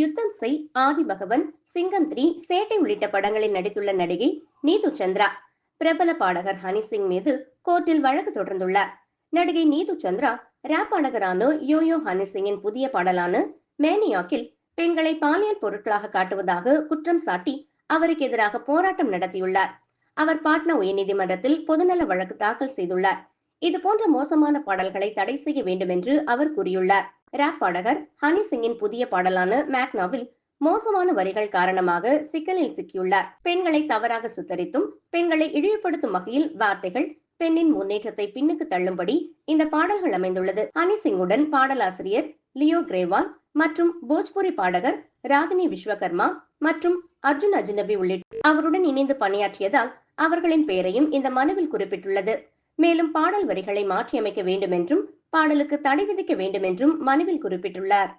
யுத்தம் செய் ஆதிபகவன் சிங்கம் த்ரீ சேட்டை உள்ளிட்ட படங்களில் நடித்துள்ள நடிகை நீது சந்திரா. பிரபல பாடகர் ஹனி சிங் மீது கோர்ட்டில் வழக்கு தொடர்ந்துள்ளார். நடிகை நீது சந்திரா ரேப் பாடகரான யோயோ ஹனி சிங்கின் புதிய பாடலான மேனியாக்கில் பெண்களை பாலியல் பொருட்களாக காட்டுவதாக குற்றம் சாட்டி அவருக்கு எதிராக போராட்டம் நடத்தியுள்ளார். அவர் பாட்னா உயர்நீதிமன்றத்தில் பொதுநல வழக்கு தாக்கல் செய்துள்ளார். இது போன்ற மோசமான பாடல்களை தடை செய்ய வேண்டும் என்று அவர் கூறியுள்ளார். ரேப் பாடகர் ஹனி சிங்கின் புதிய பாடலான மேக்னாவில் மோசமான வரிகள் காரணமாக சிக்கலில் சிக்கியுள்ளார். பெண்களை தவறாக சித்தரித்தும் பெண்களை இழிவுபடுத்தும் வகையில் வார்த்தைகள் பெண்ணின் முன்னேற்றத்தை பின்னுக்கு தள்ளும்படி இந்த பாடல்கள் அமைந்துள்ளது. ஹனி சிங்குடன் பாடலாசிரியர் லியோ கிரேவால் மற்றும் போஜ்புரி பாடகர் ராகினி விஸ்வகர்மா மற்றும் அர்ஜுன் அஜினபி உள்ளிட்ட அவருடன் இணைந்து பணியாற்றியதால் அவர்களின் பெயரையும் இந்த மனுவில் குறிப்பிட்டுள்ளது. மேலும் பாடல் வரிகளை மாற்றியமைக்க வேண்டும் என்றும் பாடலுக்கு தடை விதிக்க வேண்டும் என்றும் மனுவில் குறிப்பிட்டுள்ளார்.